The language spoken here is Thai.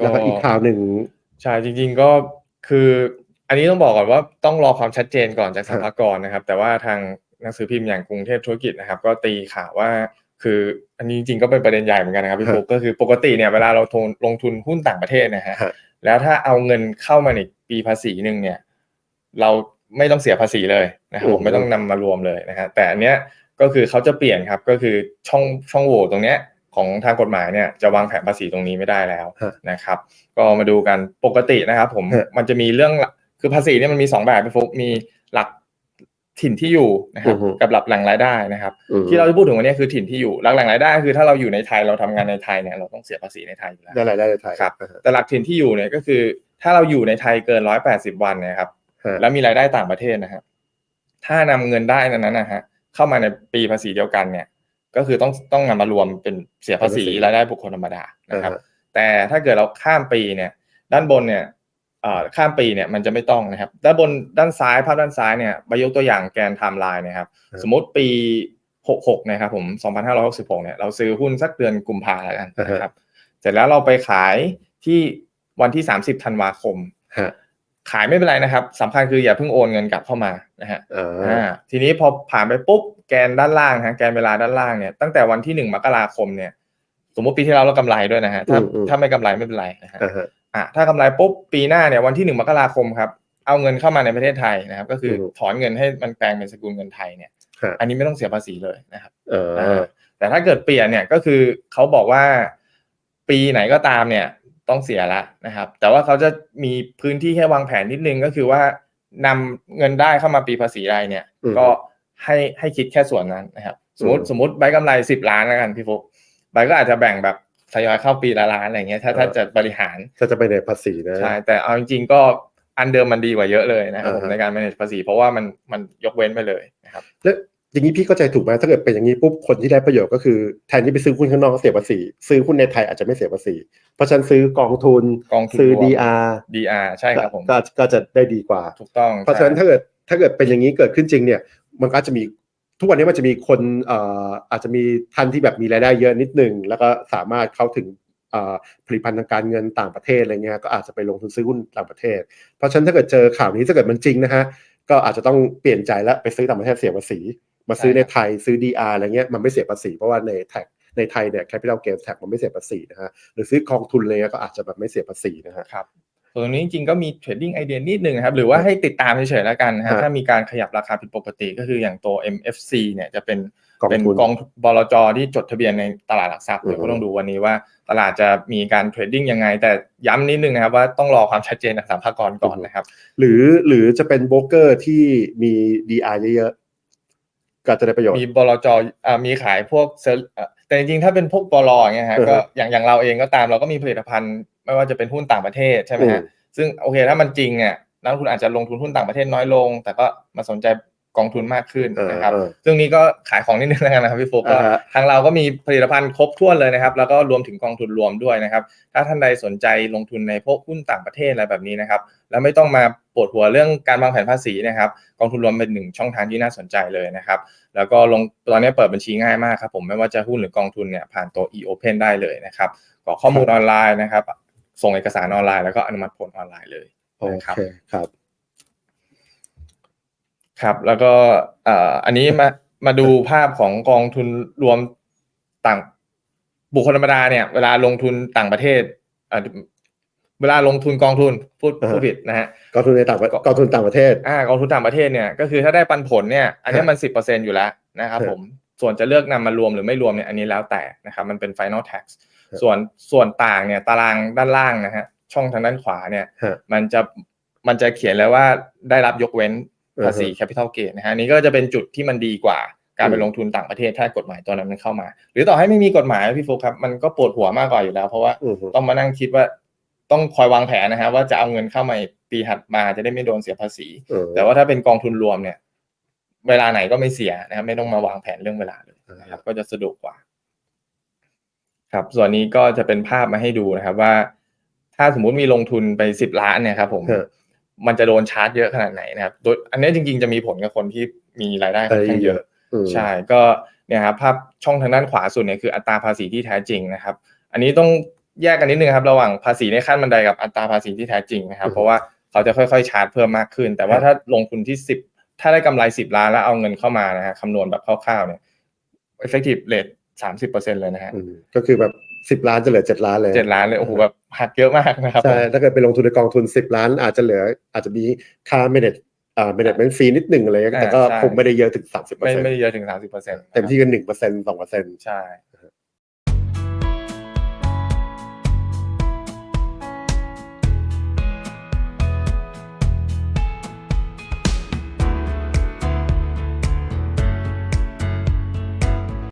แล้วก็อีกข่าวหนึ่งใช่จริง ๆก็คือ อันนี้ต้องบอกก่อนว่าต้องรอความชัดเจนก่อนจากสรรพากรนะครับ แต่ว่าทางหนังสือพิมพ์อย่างกรุงเทพธุรกิจนะครับ ก็ตีข่าวว่าคืออันนี้จริงๆก็เป็นประเด็นใหญ่เหมือนกันนะครับพี่ฟุกก็คือปกติเนี่ยเวลาเราทุนลงทุนหุ้นต่างประเทศนะฮะฮะแล้วถ้าเอาเงินเข้ามาในปีภาษีหนึ่งเนี่ย เราไม่ต้องเสียภาษีเลยนะครับผมไม่ต้องนำมารวมเลยนะฮะแต่อันเนี้ยก็คือเขาจะเปลี่ยนครับก็คือช่องช่องโหว่ตรงเนี้ย ของทางกฎหมายเนี่ยจะวางแผนภาษีตรงนี้ไม่ได้แล้วฮะนะครับ ก็มาดูกันปกตินะครับผมฮะมันจะมีเรื่องคือภาษีเนี่ยมันมีสองแบบพี่ฟุกมีหลักถิ่นที่อยู่นะครับอือฮึกับหลักแหล่งรายได้นะครับอืมที่เราจะพูดถึงวันนี้คือถิ่นที่อยู่หลักแหล่งรายได้คือถ้าเราอยู่ในไทยเราทำงานในไทยเนี่ยเราต้องเสียภาษีในไทยอยู่แล้วได้รายได้ในไทยครับอ่าฮะแต่หลักถิ่นที่อยู่เนี่ยก็คือ ถ้าเราอยู่ในไทยเกินร้อยแปดสิบวันเนี่ยครับฮะแล้วมีรายได้ต่างประเทศนะครับถ้านำเงินได้นั้นนะฮะเข้ามาในปีภาษีเดียวกันเนี่ย ก็คือต้องต้องนำมารวมเป็นเสียภาษีรายได้บุคคลธรรมดานะครับอ่าฮะแต่ถ้าเกิดเราข้ามปีเนี่ย ด้านบนเนี่ยเอ่อข้ามปีเนี่ยมันจะไม่ต้องนะครับ ด้านบนด้านซ้ายภาพด้านซ้ายเนี่ยไปยกตัวอย่างแกนไทม์ไลน์นะครับครับ สมมติปี 66 นะครับผม 2566 เนี่ยเราซื้อหุ้นสักเดือนกุมภาแล้วกันนะครับ เสร็จแล้วเราไปขายที่วันที่ 30 ธันวาคมฮะ ขายไม่เป็นไรนะครับสำคัญคืออย่าเพิ่งโอนเงินกลับเข้ามานะฮะอ่าอ่าทีนี้พอผ่านไปปุ๊บแกนด้านล่างฮะแกนเวลาด้านล่างเนี่ยตั้งแต่วันที่หนึ่งมกราคมเนี่ย สมมติปีที่แล้วเรากำไรด้วยนะฮะถ้าอืมอืมถ้าไม่กำไรไม่เป็นไรนะฮะอ่าฮะอะถ้ากำไรปุ๊บปีหน้าเนี่ยวันที่หนึ่งมกราคมครับเอาเงินเข้ามาในประเทศไทยนะครับ ก็คืออมถอนเงินให้มันแปลงเป็นสกุลเงินไทยเนี่ยฮะอันนี้ไม่ต้องเสียภาษีเลยนะครับเอออ่าแต่ถ้าเกิดเปลี่ยนเนี่ยก็คือเขาบอกว่า ปีไหนก็ตามเนี่ย ต้องเสียละนะครับ แต่ว่าเขาจะมีพื้นที่แค่วางแผนนิดนึงก็คือว่านำเงินได้เข้ามาปีภาษีใดเนี่ยอืมก็ให้ให้คิดแค่ส่วนนั้นนะครับ สมมติอืมสมมติใบกำไรสิบล้านแล้วกันพี่ฟุกใบก็อาจจะแบ่งแบบทยอยเข้าปีละล้านอะไรเงี้ยถ้าถ้าเออจะบริหารถ้าจะไปในภาษีนะใช่แต่เอาจริงๆก็อันเดิมมันดีกว่าเยอะเลยนะครับผมอ่าฮะในการ manage ภาษีเพราะว่ามันมันยกเว้นไปเลยนะครับแล้ว อย่างนี้พี่เข้าใจถูกไหมถ้าเกิดเป็นอย่างนี้ปุ๊บคนที่ได้ประโยชน์ก็คือแทนที่ไปซื้อหุ้นข้างนอกก็เสียภาษี ซื้อหุ้นในไทยอาจจะไม่เสียภาษี เพราะฉะนันซื้อกองทุนกองทุนซื้อรวม DR DR ใช่ครับผมก็ก็จะได้ดีกว่าถูกต้อง เพราะฉะนั้นถ้าเกิดถ้าเกิดเป็นอย่างนี้เกิดขึ้นจริงเนี่ยมันก็อาจจะมีทุกวันนี้มันจะมีคนเอ่ออาจจะมีท่านที่แบบมีรายได้เยอะนิดหนึ่งแล้วก็สามารถเข้าถึงเอ่อผลิตภัณฑ์ทางการเงินต่างประเทศอะไรเงี้ยก็อาจจะไปลงทุนซื้อหุ้นต่างประเทศ เพราะฉะนั้นถ้าเกิดเจอข่าวนี้ถ้าเกิดมันจริงนะฮะก็อาจจะต้องเปลี่ยนใจแล้วไปซื้อต่างประเทศเสียภาษี มาซื้อในไทยซื้อ DR อะไรเงี้ยมันไม่เสียภาษีเพราะว่าในแท็กในไทยเนี่ย capital gains tax มันไม่เสียภาษีนะฮะหรือซื้อกองทุนเลยก็อาจจะแบบไม่เสียภาษีนะฮะครับส่วนตรงนี้จริงๆก็มีเทรดดิ้งไอเดียนิดนึงนะครับ หรือว่าให้ติดตามเฉยๆแล้วกันนะฮะฮะถ้ามีการขยับราคาผิดปกติก็คืออย่างตัว MFC เนี่ยจะเป็นกองเป็นทุนกองบลจที่จดทะเบียนในตลาดหลักทรัพย์อืมเดี๋ยวก็ต้องดูวันนี้ว่าตลาดจะมีการเทรดดิ้งยังไง แต่ย้ำนิดนึงนะครับว่าต้องรอความชัดเจนจากสามภากรก่อนนะครับ หรือหรือจะเป็นโบรกเกอร์ที่มี DR เยอะๆ ก็จะได้ประโยชน์มีบลจอ่ามีขายพวกเซลล์เอ่อแต่จริงๆถ้าเป็นพวกบลอย่างเงี้ยฮะอือฮะก็อย่างอย่างเราเองก็ตามเราก็มีผลิตภัณฑ์ ไม่ว่าจะเป็นหุ้นต่างประเทศใช่ไหมฮะอืมซึ่งโอเคถ้ามันจริงเนี่ยนักลงทุนอาจจะลงทุนหุ้นต่างประเทศน้อยลง แต่ก็มาสนใจ กองทุนมากขึ้นเออนะครับเออซึ่งนี้ก็ขายของนิดนึงแล้วกันนะครับพี่โฟกก็อ่าฮะทางเราก็มีผลิตภัณฑ์ครบถ้วนเลยนะครับ แล้วก็รวมถึงกองทุนรวมด้วยนะครับ ถ้าท่านใดสนใจลงทุนในพวกหุ้นต่างประเทศอะไรแบบนี้นะครับ แล้วไม่ต้องมาปวดหัวเรื่องการวางแผนภาษีนะครับ กองทุนรวมเป็นหนึ่งช่องทางที่น่าสนใจเลยนะครับ แล้วก็ลงตอนนี้เปิดบัญชีง่ายมากครับผมไม่ว่าจะหุ้นหรือกองทุนเนี่ยผ่านตัว e-open ได้เลยนะครับกรอกข้อมูลออนไลน์นะครับ ส่งเอกสารออนไลน์แล้วก็อนุมัติผลออนไลน์เลยโอนะครับเคครับ ครับ แล้วก็เอ่ออันนี้มามาดูภาพของกองทุนรวมต่างบุคคลธรรมดาเนี่ยเวลาลงทุนต่างประเทศเอ่อเวลาลงทุนกองทุนพูดอ่าฮะพูดผิดนะฮะกองทุนในต่างประกองทุนต่างประเทศอ่ากองทุนต่างประเทศเนี่ยก็คือถ้าได้ปันผลเนี่ยอันนี้ฮะมันสิบเปอร์เซ็นอยู่แล้วนะครับฮะผมส่วนจะเลือกนำมารวมหรือไม่รวมเนี่ยอันนี้แล้วแต่นะครับมันเป็น final tax ฮะส่วนส่วนต่างเนี่ยตารางด้านล่างนะฮะช่องทางด้านขวาเนี่ยฮะมันจะมันจะเขียนเลยว่าได้รับยกเว้น ภาษีอ่าฮะ capital gain นะฮะอันนี้ก็จะเป็นจุดที่มันดีกว่าการไปอืมลงทุนต่างประเทศถ้ากฎหมายตัวนั้นมันเข้ามา หรือต่อให้ไม่มีกฎหมายพี่โฟกครับ มันก็ปวดหัวมากกว่าอยู่แล้ว เพราะว่าอือฮึต้องมานั่งคิดว่าต้องคอยวางแผนนะฮะว่าจะเอาเงินเข้ามาปีถัดมาจะได้ไม่โดนเสียภาษีเออแต่ว่าถ้าเป็นกองทุนรวมเนี่ย เวลาไหนก็ไม่เสียนะครับไม่ต้องมาวางแผนเรื่องเวลาเลยนะครับ ก็จะสะดวกกว่า ครับ ส่วนนี้ก็จะเป็นภาพมาให้ดูนะครับ ว่า ถ้าสมมุติมีลงทุนไปสิบล้านเนี่ยครับ ผมฮะ มันจะโดนชาร์จเยอะขนาดไหนนะครับโดยอันนี้จริงๆจะมีผลกับคนที่มีรายได้ค่อนข้างเยอะอืมใช่ก็เนี่ยครับภาพช่องทางด้านขวาสุดเนี่ยคืออัตราภาษีที่แท้จริงนะครับ อันนี้ต้องแยกกันนิดนึงครับระหว่างภาษีในขั้นบันไดกับอัตราภาษีที่แท้จริงนะครับอือฮึเพราะว่าเขาจะค่อยๆชาร์จเพิ่มมากขึ้น แต่ว่าครับถ้าลงทุนที่สิบถ้าได้กำไรสิบล้านแล้วเอาเงินเข้ามานะฮะคำนวณแบบคร่าวๆเนี่ย effective rate สามสิบเปอร์เซ็นเลยนะฮะอืมก็คือแบบ สิบล้านจะเหลือเจ็ดล้านเลยเจ็ดล้านเลยโอ้โหแบบหักเยอะมากนะครับใช่ถ้าเกิดไปลงทุนในกองทุนสิบล้าน อาจจะเหลืออาจจะมีค่า manage อ่า management fee นิดหนึ่งอะไรเงี้ยแต่ก็อ่าใช่คงไม่ได้เยอะถึงสามสิบเปอร์ไม่เซ็นต์ไม่ได้เยอะถึงสามสิบเปอร์เซ็นต์เต็มที่กันหนึ่งเปอร์เซ็นต์สองเปอร์เซ็นต์ใช่